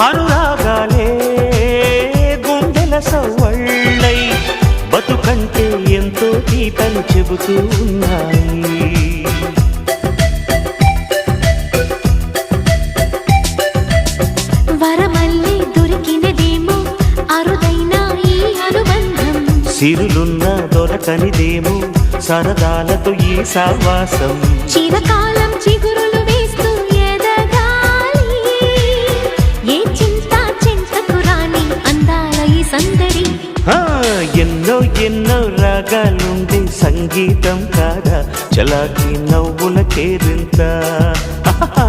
అనురాగాలే గుండెల సవ్వళ్ళై బతుకంటే ఎంతో తీతను చెబుతూ ఉన్నాయి వరమల్లి దొరికినదేమో అరుదైన ఈ అనుబంధం. సిరులున్న దొరకనిదేమో సరదాలతో ఈ సావాసం చిరకాలం చిగురు ఎన్నో ఎన్నో రాగాలుండే సంగీతం కాదా? చలాకి నవ్వుల కేరింత ఆహా